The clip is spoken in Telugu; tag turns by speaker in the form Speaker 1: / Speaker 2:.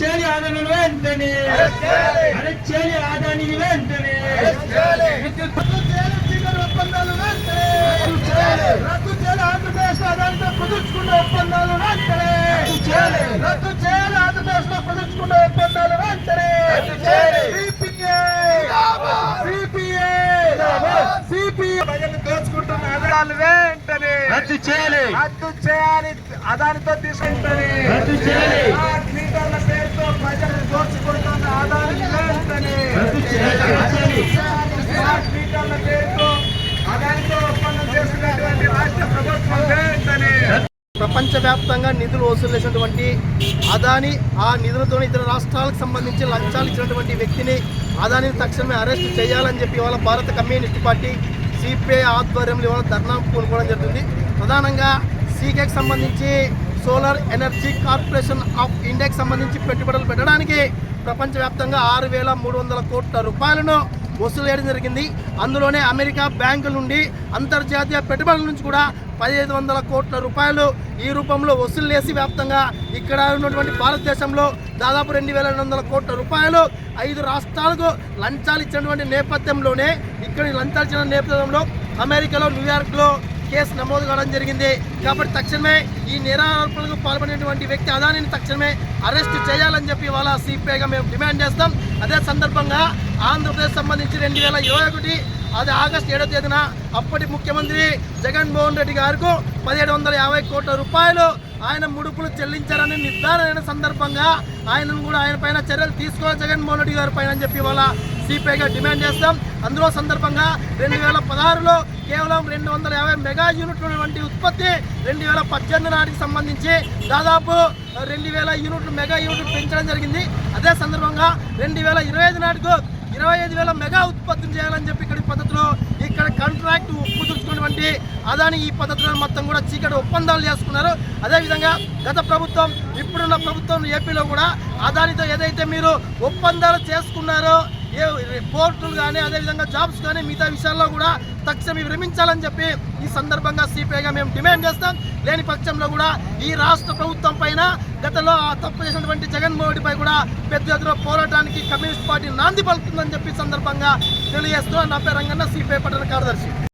Speaker 1: చేయాలి ఆదానికి వెంటనే.
Speaker 2: ఒప్పందాలు వెంటనే. రద్దు చేయాలి ఆంధ్రప్రదేశ్ ఆదానితో కుదుర్చుకున్న ఒప్పందాలు వెంటనే. రద్దు చేయాలి ఆంధ్రప్రదేశ్లో కుదుర్చుకున్న ఒప్పందాలు వెంటనే.
Speaker 1: రద్దు చేయాలి.
Speaker 2: రద్దు చేయాలి. అదానితో తీసుకుంటని
Speaker 1: రద్దు చేయాలి.
Speaker 2: మీటర్ల పేరుతో ప్రజలు దోచుకుంటున్న ఆదాయాన్ని వెంటనే
Speaker 1: రద్దు చేయాలి. రద్దు చేయాలి.
Speaker 2: స్మార్ట్ మీటర్ల పేరుతో అదానితో ఒప్పందం చేసినటువంటి రాష్ట్ర ప్రభుత్వం వెంటనే ప్రపంచవ్యాప్తంగా నిధులు వసూలు చేసినటువంటి అదాని ఆ నిధులతో ఇతర రాష్ట్రాలకు సంబంధించి లంచాలు ఇచ్చినటువంటి వ్యక్తిని అదానిని తక్షణమే అరెస్ట్ చేయాలని చెప్పి ఇవాళ భారత కమ్యూనిస్ట్ పార్టీ సిపిఐ ఆధ్వర్యంలో ఇవాళ ధర్నా పూనుకోవడం జరుగుతుంది. ప్రధానంగా సీకేకి సంబంధించి సోలార్ ఎనర్జీ కార్పొరేషన్ ఆఫ్ ఇండియాకి సంబంధించి పెట్టుబడులు పెట్టడానికి ప్రపంచవ్యాప్తంగా ఆరు వేల మూడు వందల కోట్ల రూపాయలను వసూలు చేయడం జరిగింది. అందులోనే అమెరికా బ్యాంకుల నుండి అంతర్జాతీయ పెట్టుబడుల నుంచి కూడా పదిహేను వందల కోట్ల రూపాయలు ఈ రూపంలో వసూలు చేసి వ్యాప్తంగా ఇక్కడ ఉన్నటువంటి భారతదేశంలో దాదాపు రెండు వేల రెండు వందల కోట్ల రూపాయలు ఐదు రాష్ట్రాలకు లంచాలు ఇచ్చినటువంటి నేపథ్యంలోనే ఇక్కడ లంచాలు ఇచ్చిన నేపథ్యంలో అమెరికాలో న్యూయార్క్లో కేసు నమోదు కావడం జరిగింది. కాబట్టి తక్షణమే ఈ నేరారోపణలకు పాల్పడినటువంటి వ్యక్తి అదానిని తక్షణమే అరెస్ట్ చేయాలని చెప్పి వాళ్ళ సిపిఐగా మేము డిమాండ్ చేస్తాం. అదే సందర్భంగా ఆంధ్రప్రదేశ్ సంబంధించి రెండు వేల ఇరవై ఒకటి అది ఆగస్టు ఏడో తేదీన అప్పటి ముఖ్యమంత్రి జగన్మోహన్ రెడ్డి గారికి పదిహేడు వందల యాభై కోట్ల రూపాయలు ఆయన ముడుపులు చెల్లించారని నిర్ధారణ సందర్భంగా ఆయనను కూడా ఆయన పైన చర్యలు తీసుకోవాలి జగన్మోహన్ రెడ్డి గారి పైన అని చెప్పి ఇవాళ సిపిఐగా డిమాండ్ చేస్తాం. అందులో సందర్భంగా రెండు వేల పదహారులో కేవలం రెండు వందల యాభై మెగా యూనిట్ల వంటి ఉత్పత్తి రెండు వేల పద్దెనిమిది నాటికి సంబంధించి దాదాపు రెండు వేల యూనిట్లు మెగా యూనిట్లు పెంచడం జరిగింది. అదే సందర్భంగా రెండు వేల ఇరవై ఐదు నాటికి ఇరవై ఐదు వేల మెగా ఉత్పత్తిని చేయాలని చెప్పి ఇక్కడ పద్ధతిలో ఇక్కడ కాంట్రాక్ట్ కుదుర్చుకున్నటువంటి అదాని ఈ పద్ధతిలో మొత్తం కూడా చీకటి ఒప్పందాలు చేసుకున్నారు. అదేవిధంగా గత ప్రభుత్వం ఇప్పుడున్న ప్రభుత్వం ఏపీలో కూడా అదానితో ఏదైతే మీరు ఒప్పందాలు చేసుకున్నారో పోర్టులు కానీ అదేవిధంగా జాబ్స్ కానీ మిగతా విషయాల్లో కూడా తక్షణం విరమించాలని చెప్పి ఈ సందర్భంగా సిపిఐగా మేము డిమాండ్ చేస్తాం. లేని పక్షంలో కూడా ఈ రాష్ట్ర ప్రభుత్వం పైన గతంలో ఆ తప్పు చేసినటువంటి జగన్మోహన్ రెడ్డిపై కూడా పెద్ద ఎత్తున పోరాటానికి కమ్యూనిస్ట్ పార్టీ నాంది పలుకుతుందని చెప్పి సందర్భంగా తెలియజేస్తూ నా పేరు రంగన్న సిపిఐ పట్టణ కార్యదర్శి.